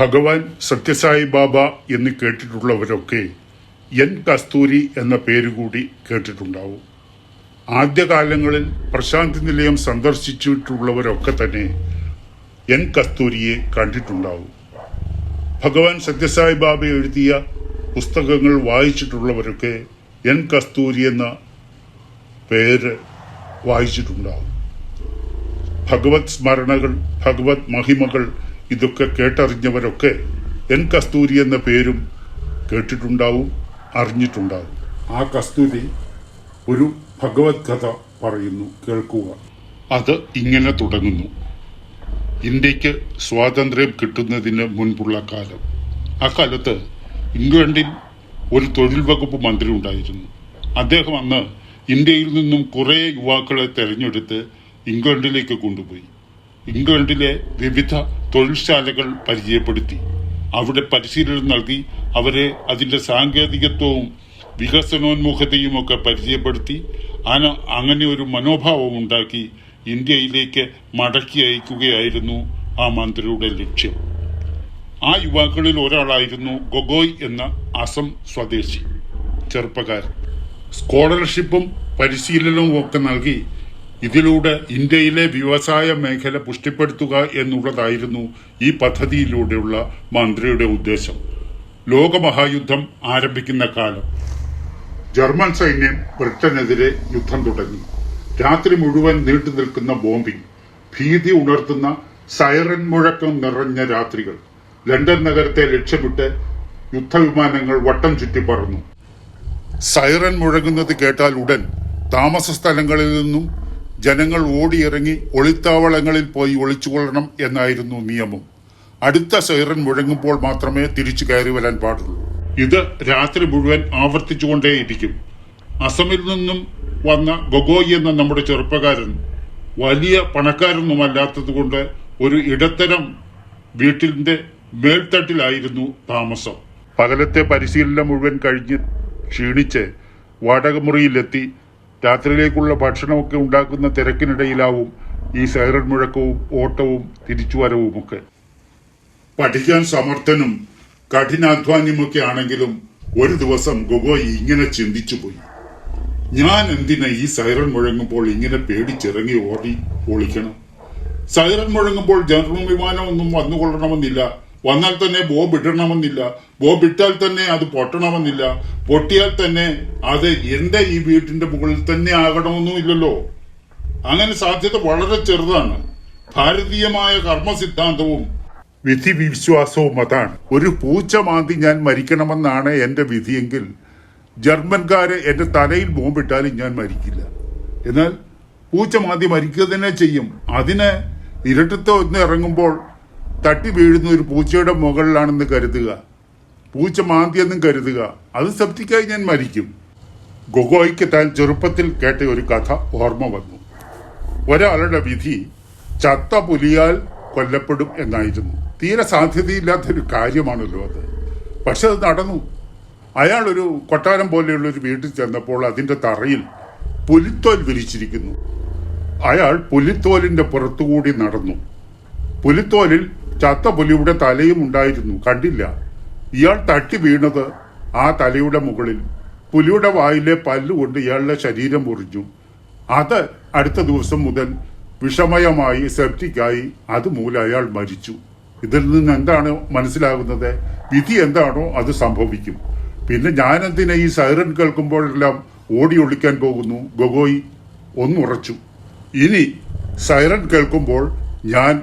ഭഗവാൻ സത്യസായി ബാബ എന്ന് കേട്ടിട്ടുള്ളവരൊക്കെ എൻ കസ്തൂരി എന്ന പേരുകൂടി കേട്ടിട്ടുണ്ടാവും. ആദ്യകാലങ്ങളിൽ പ്രശാന്തി നിലയം സന്ദർശിച്ചിട്ടുള്ളവരൊക്കെ തന്നെ എൻ കസ്തൂരിയെ കണ്ടിട്ടുണ്ടാവും. ഭഗവാൻ സത്യസായി ബാബ എഴുതിയ പുസ്തകങ്ങൾ വായിച്ചിട്ടുള്ളവരൊക്കെ എൻ കസ്തൂരി എന്ന പേര് വായിച്ചിട്ടുണ്ടാവും. ഭഗവത് സ്മരണകൾ ഭഗവത് മഹിമകൾ ഇതൊക്കെ കേട്ടറിഞ്ഞവരൊക്കെ എൻ കസ്തൂരി എന്ന പേരും കേട്ടിട്ടുണ്ടാവും അറിഞ്ഞിട്ടുണ്ടാവും. ആ കസ്തൂരി ഒരു ഭഗവത് കഥ പറയുന്നു കേൾക്കുക. അത് ഇങ്ങനെ തുടങ്ങുന്നു. ഇന്ത്യയ്ക്ക് സ്വാതന്ത്ര്യം കിട്ടുന്നതിന് മുൻപുള്ള കാലം. ആ കാലത്ത് ഇംഗ്ലണ്ടിൽ ഒരു തൊഴിൽ വകുപ്പ് മന്ത്രി ഉണ്ടായിരുന്നു. അദ്ദേഹം അന്ന് ഇന്ത്യയിൽ നിന്നും കുറേ യുവാക്കളെ തെരഞ്ഞെടുത്ത് ഇംഗ്ലണ്ടിലേക്ക് കൊണ്ടുപോയി. ഇംഗ്ലണ്ടിലെ വിവിധ തൊഴിൽശാലകൾ പരിചയപ്പെടുത്തി. അവിടെ പരിശീലനം നൽകി. അവരെ അതിന്റെ സാങ്കേതികത്വവും വികസനോന്മുഖതയും ഒക്കെ പരിചയപ്പെടുത്തി. അന അങ്ങനെ ഒരു മനോഭാവം ഉണ്ടാക്കി ഇന്ത്യയിലേക്ക് മടക്കി അയക്കുകയായിരുന്നു ആ മന്ത്രിയുടെ ലക്ഷ്യം. ആ യുവാക്കളിൽ ഒരാളായിരുന്നു ഗൊഗോയ് എന്ന അസം സ്വദേശി ചെറുപ്പക്കാരൻ. സ്കോളർഷിപ്പും പരിശീലനവും ഒക്കെ നൽകി ഇതിലൂടെ ഇന്ത്യയിലെ വ്യവസായ മേഖല പുഷ്ടിപ്പെടുത്തുക എന്നുള്ളതായിരുന്നു ഈ പദ്ധതിയിലൂടെയുള്ള മന്ത്രിയുടെ ഉദ്ദേശം. ലോകമഹായുദ്ധം ആരംഭിക്കുന്ന കാലം. ജർമ്മൻ സൈന്യം ബ്രിട്ടനെതിരെ യുദ്ധം തുടങ്ങി. രാത്രി മുഴുവൻ നീണ്ടു നിൽക്കുന്ന ബോംബിംഗ് ഭീതി ഉണർത്തുന്ന സൈറൻ മുഴക്കം നിറഞ്ഞ രാത്രികൾ ലണ്ടൻ നഗരത്തെ ലക്ഷ്യമിട്ട് യുദ്ധവിമാനങ്ങൾ വട്ടം ചുറ്റി പറന്നു. സൈറൻ മുഴങ്ങുന്നത് കേട്ടാൽ ഉടൻ താമസ സ്ഥലങ്ങളിൽ നിന്നും ജനങ്ങൾ ഓടിയിറങ്ങി ഒളിത്താവളങ്ങളിൽ പോയി ഒളിച്ചുകൊള്ളണം എന്നായിരുന്നു നിയമം. അടുത്ത സൈറൻ മുഴങ്ങുമ്പോൾ മാത്രമേ തിരിച്ചു കയറി വരാൻ പാടുള്ളൂ. ഇത് രാത്രി മുഴുവൻ ആവർത്തിച്ചുകൊണ്ടേയിരിക്കും. അസമിൽ നിന്നും വന്ന ഗൊഗോയ് എന്ന നമ്മുടെ ചെറുപ്പക്കാരൻ വലിയ പണക്കാരൊന്നുമല്ലാത്തതുകൊണ്ട് ഒരു ഇടത്തരം വീട്ടിന്റെ മേൽത്തട്ടിലായിരുന്നു താമസം. പകലത്തെ പരിശീലനം മുഴുവൻ കഴിഞ്ഞ് ക്ഷീണിച്ച് വാടകമുറിയിലെത്തി രാത്രിയിലേക്കുള്ള ഭക്ഷണമൊക്കെ ഉണ്ടാക്കുന്ന തിരക്കിനിടയിലാവും ഈ സൈറൺ മുഴക്കവും ഓട്ടവും തിരിച്ചുവരവുമൊക്കെ. പഠിക്കാൻ സമർത്ഥനും കഠിനാധ്വാന്യമൊക്കെ ആണെങ്കിലും ഒരു ദിവസം ഗൊഗോയ് ഇങ്ങനെ ചിന്തിച്ചു പോയി ഞാൻ എന്തിനാ ഈ സൈറൺ മുഴങ്ങുമ്പോൾ ഇങ്ങനെ പേടിച്ചിറങ്ങി ഓടി ഒളിക്കണം സൈറൺ മുഴങ്ങുമ്പോൾ ജനറൽ വിമാനമൊന്നും വന്നുകൊള്ളണമെന്നില്ല. വന്നാൽ തന്നെ ബോബ് ഇടണമെന്നില്ല. ബോബ് ഇട്ടാൽ തന്നെ അത് പൊട്ടണമെന്നില്ല. പൊട്ടിയാൽ തന്നെ അത് എന്റെ ഈ വീട്ടിന്റെ മുകളിൽ തന്നെ ആകണമെന്നുമില്ലല്ലോ അങ്ങനെ സാധ്യത വളരെ ചെറുതാണ്. ഭാരതീയമായ കർമ്മ സിദ്ധാന്തവും വിധി വിശ്വാസവും അതാണ്. ഒരു പൂച്ച മാന്തി ഞാൻ മരിക്കണമെന്നാണ് എന്റെ വിധിയെങ്കിൽ ജർമ്മൻകാരെ എന്റെ തലയിൽ ബോംബിട്ടാലും ഞാൻ മരിക്കില്ല. എന്നാൽ പൂച്ച മാന്തി മരിക്കുക തന്നെ ചെയ്യും. അതിന് ഇരട്ടത്തെ ഒന്ന് ഇറങ്ങുമ്പോൾ തട്ടി വീഴുന്ന ഒരു പൂച്ചയുടെ മുകളിലാണെന്ന് കരുതുക. പൂച്ച മാന്തിയെന്നും കരുതുക. അത് സെപ്റ്റിക്കായി ഞാൻ മരിക്കും. ഗൊഗോയ്ക്ക് താൻ ചെറുപ്പത്തിൽ കേട്ട ഒരു കഥ ഓർമ്മ വന്നു. ഒരാളുടെ വിധി ചത്ത പുലിയാൽ കൊല്ലപ്പെടും എന്നായിരുന്നു. തീരെ സാധ്യതയില്ലാത്തൊരു കാര്യമാണല്ലോ അത്. പക്ഷെ അത് നടന്നു. അയാൾ ഒരു കൊട്ടാരം പോലെയുള്ള ഒരു വീട്ടിൽ ചെന്നപ്പോൾ അതിന്റെ തറയിൽ പുലിത്തോൽ വിരിച്ചിരിക്കുന്നു. അയാൾ പുലിത്തോലിന്റെ പുറത്തുകൂടി നടന്നു. പുലിത്തോലിൽ ചത്ത പുലിയുടെ തലയും ഉണ്ടായിരുന്നു. കണ്ടില്ല. ഇയാൾ തട്ടി വീണത് ആ തലയുടെ മുകളിൽ. പുലിയുടെ വായിലെ പല്ലുകൊണ്ട് ഇയാളുടെ ശരീരം മുറിഞ്ഞു. അത് അടുത്ത ദിവസം മുതൽ വിഷമയമായി സെപ്റ്റിക്കായി അതുമൂലം അയാൾ മരിച്ചു. ഇതിൽ നിന്ന് എന്താണ് മനസ്സിലാകുന്നത്? വിധി എന്താണോ അത് സംഭവിക്കും. പിന്നെ ഞാനെന്തിനെ ഈ സൈറൻ കേൾക്കുമ്പോഴെല്ലാം ഓടി ഒളിക്കാൻ പോകുന്നു? ഗൊഗോയ് ഒന്നുറച്ചു ഇനി സൈറൻ കേൾക്കുമ്പോൾ ഞാൻ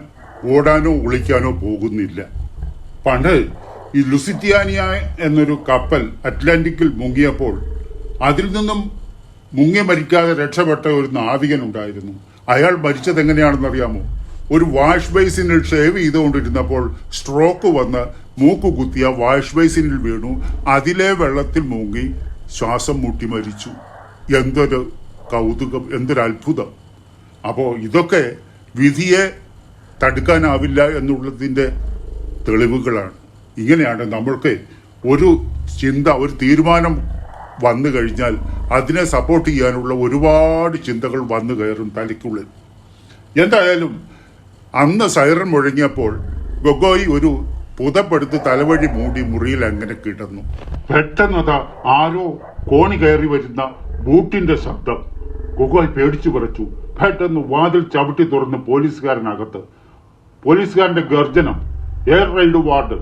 ഓടാനോ ഒളിക്കാനോ പോകുന്നില്ല. പണ്ട് ഈ ലുസിറ്റിയാനിയ എന്നൊരു കപ്പൽ അറ്റ്ലാന്റിക്കിൽ മുങ്ങിയപ്പോൾ അതിൽ നിന്നും മുങ്ങി മരിക്കാതെ രക്ഷപ്പെട്ട ഒരു നാവികൻ ഉണ്ടായിരുന്നു. അയാൾ മരിച്ചത് എങ്ങനെയാണെന്ന് അറിയാമോ? ഒരു വാഷ് ബേസിനിൽ ഷേവ് ചെയ്തുകൊണ്ടിരുന്നപ്പോൾ സ്ട്രോക്ക് വന്ന് മൂക്ക് കുത്തിയ വാഷ് ബേസിനിൽ വീണു. അതിലെ വെള്ളത്തിൽ മുങ്ങി ശ്വാസം മുട്ടി മരിച്ചു. എന്തൊരു കൗതുകം എന്തൊരു അത്ഭുതം. അപ്പോൾ ഇതൊക്കെ വിധിയെ തടുക്കാനാവില്ല എന്നുള്ളതിന്റെ തെളിവുകളാണ്. ഇങ്ങനെയാണ് നമ്മൾക്ക് ഒരു ചിന്ത ഒരു തീരുമാനം വന്നു കഴിഞ്ഞാൽ അതിനെ സപ്പോർട്ട് ചെയ്യാനുള്ള ഒരുപാട് ചിന്തകൾ വന്നു കയറും തലയ്ക്കുള്ളിൽ. എന്തായാലും അന്ന് സൈറൻ മുഴങ്ങിയപ്പോൾ ഗൊഗോയി ഒരു പുതപ്പെടുത്ത് തലവഴി മൂടി മുറിയിൽ അങ്ങനെ കിടന്നു. പെട്ടെന്നതാ ആരോ കോണി കയറി വരുന്ന ബൂട്ടിന്റെ ശബ്ദം. ഗൊഗോയ് പേടിച്ചു പറച്ചു പെട്ടെന്ന് വാതിൽ ചവിട്ടി തുറന്ന് പോലീസുകാരനകത്ത് പോലീസുകാരന്റെ ഗർജനം എയർ റൈഡ് വാർഡ്.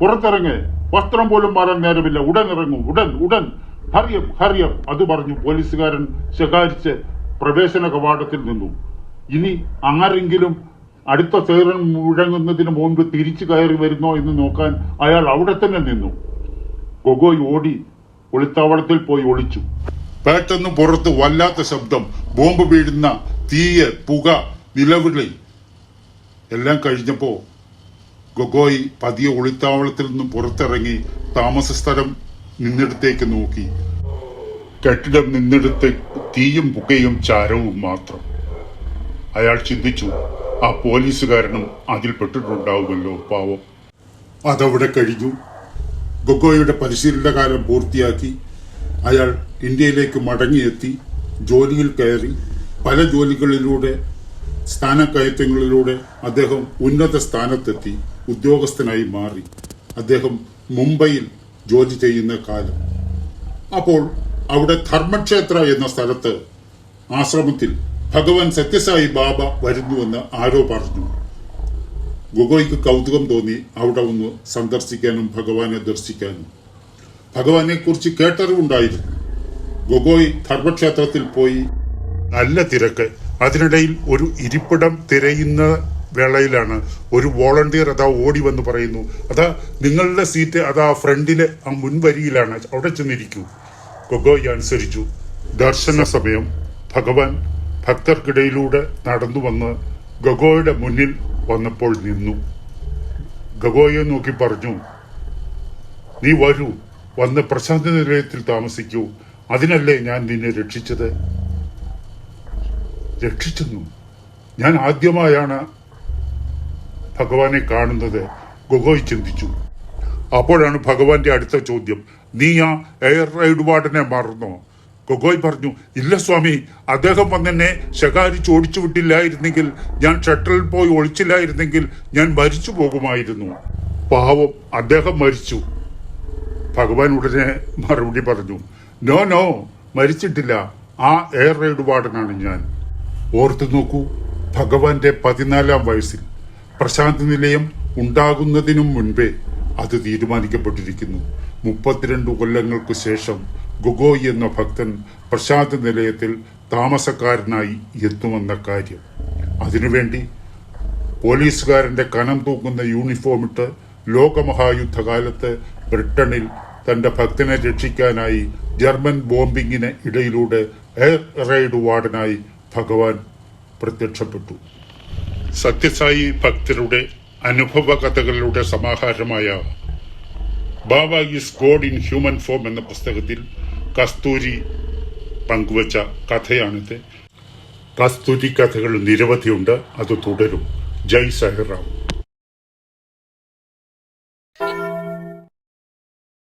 പുറത്തിറങ്ങ് വസ്ത്രം പോലും മാറാൻ നേരമില്ല. ഉടൻ ഇറങ്ങും ഉടൻ ഉടൻ. ഹറിയം ഹറിയം. അത് പറഞ്ഞു പോലീസുകാരൻ ശകാരിച്ച് പ്രവേശന കവാടത്തിൽ നിന്നു. ഇനി ആരെങ്കിലും അടുത്ത സേറൻ മുഴങ്ങുന്നതിന് മുൻപ് തിരിച്ചു കയറി വരുന്നോ എന്ന് നോക്കാൻ അയാൾ അവിടെ തന്നെ നിന്നു. ഗൊഗോയ് ഓടി ഒളിത്താവളത്തിൽ പോയി ഒളിച്ചു. പെട്ടെന്ന് പുറത്ത് വല്ലാത്ത ശബ്ദം. ബോംബ് വീഴുന്ന തീയ പുക നിലവിളി. എല്ലാം കഴിഞ്ഞപ്പോ ഗൊഗോയ് പതിയെ ഒളിത്താവളത്തിൽ നിന്നും പുറത്തിറങ്ങി താമസ സ്ഥലം നിന്നിടത്തേക്ക് നോക്കി. കെട്ടിടം നിന്നിടത്ത് തീയും പുകയും ചാരവും മാത്രം. അയാൾ ചിന്തിച്ചു ആ പോലീസുകാരനും അതിൽ പെട്ടിട്ടുണ്ടാവുമല്ലോ പാവം. അതവിടെ കഴിഞ്ഞു. ഗൊഗോയുടെ പരിശീലന കാലം പൂർത്തിയാക്കി അയാൾ ഇന്ത്യയിലേക്ക് മടങ്ങിയെത്തി ജോലിയിൽ കയറി പല ജോലികളിലൂടെ സ്ഥാനക്കയറ്റങ്ങളിലൂടെ അദ്ദേഹം ഉന്നത സ്ഥാനത്തെത്തി ഉദ്യോഗസ്ഥനായി മാറി. അദ്ദേഹം മുംബൈയിൽ ജോലി ചെയ്യുന്ന കാലം. അപ്പോൾ അവിടെ ധർമ്മക്ഷേത്ര എന്ന സ്ഥലത്ത് ആശ്രമത്തിൽ ഭഗവാൻ സത്യസായി ബാബ വരുന്നുവെന്ന് ആരോ പറഞ്ഞു. ഗൊഗോയ്ക്ക് കൗതുകം തോന്നി അവിടെ ഒന്ന് സന്ദർശിക്കാനും ഭഗവാനെ ദർശിക്കാനും. ഭഗവാനെ കുറിച്ച് കേട്ടറിവുണ്ടായിരുന്നു. ഗൊഗോയ് ധർമ്മക്ഷേത്രത്തിൽ പോയി നല്ല തിരക്ക്. അതിനിടയിൽ ഒരു ഇരിപ്പിടം തിരയുന്ന വേളയിലാണ് ഒരു വോളണ്ടിയർ അതാ ഓടി വന്ന് പറയുന്നു അതാ നിങ്ങളുടെ സീറ്റ് അതാ ഫ്രണ്ടിലെ ആ മുൻവരിയിലാണ് അവിടെ ചെന്നിരിക്കൂ. ഗൊഗോയ് അനുസരിച്ചു. ദർശന സമയം. ഭഗവാൻ ഭക്തർക്കിടയിലൂടെ നടന്നു വന്ന് ഗഗോയുടെ മുന്നിൽ വന്നപ്പോൾ നിന്നു. ഗഗോയെ നോക്കി പറഞ്ഞു നീ വരൂ വന്ന് പ്രശാന്തി നിലയത്തിൽ താമസിക്കൂ. അതിനല്ലേ ഞാൻ നിന്നെ രക്ഷിച്ചത്? രക്ഷിച്ചെന്നു. ഞാൻ ആദ്യമായാണ് ഭഗവാനെ കാണുന്നത് ഗൊഗോയ് ചിന്തിച്ചു. അപ്പോഴാണ് ഭഗവാന്റെ അടുത്ത ചോദ്യം നീ ആ എയർ റൈഡ് വാർഡനെ മറന്നോ? ഗൊഗോയ് പറഞ്ഞു ഇല്ല സ്വാമി അദ്ദേഹം വന്നെന്നെ ശകാരിച്ച് ഓടിച്ചു വിട്ടില്ലായിരുന്നെങ്കിൽ ഞാൻ ഷട്ടറിൽ പോയി ഒളിച്ചില്ലായിരുന്നെങ്കിൽ ഞാൻ മരിച്ചു പോകുമായിരുന്നു. പാവം അദ്ദേഹം മരിച്ചു. ഭഗവാൻ ഉടനെ മറുപടി പറഞ്ഞു നോ നോ മരിച്ചിട്ടില്ല. ആ എയർ റൈഡ് വാർഡനാണ് ഞാൻ. ഓർത്തു നോക്കൂ. ഭഗവാന്റെ പതിനാലാം വയസ്സിൽ പ്രശാന്ത് നിലയം ഉണ്ടാകുന്നതിനും മുൻപേ അത് തീരുമാനിക്കപ്പെട്ടിരിക്കുന്നു. മുപ്പത്തിരണ്ട് കൊല്ലങ്ങൾക്ക് ശേഷം ഗുഗോയ് എന്ന ഭക്തൻ പ്രശാന്ത് നിലയത്തിൽ താമസക്കാരനായി എത്തുമെന്ന കാര്യം. അതിനുവേണ്ടി പോലീസുകാരന്റെ കനം തൂക്കുന്ന യൂണിഫോം ഇട്ട് ലോകമഹായുദ്ധകാലത്ത് ബ്രിട്ടനിൽ തന്റെ ഭക്തനെ രക്ഷിക്കാനായി ജർമ്മൻ ബോംബിങ്ങിന് ഇടയിലൂടെ എയർ റൈഡ് വാർഡനായി ഭഗവാൻ പ്രത്യക്ഷപ്പെട്ടു. സത്യസായി ഭക്തരുടെ അനുഭവ കഥകളുടെ സമാഹാരമായ Baba is God in human form എന്ന പുസ്തകത്തിൽ കസ്തൂരി പങ്കുവച്ച കഥയാണിത്. കസ്തൂരി കഥകൾ നിരവധിയുണ്ട് അത് തുടരും. ജയ് സഹറാം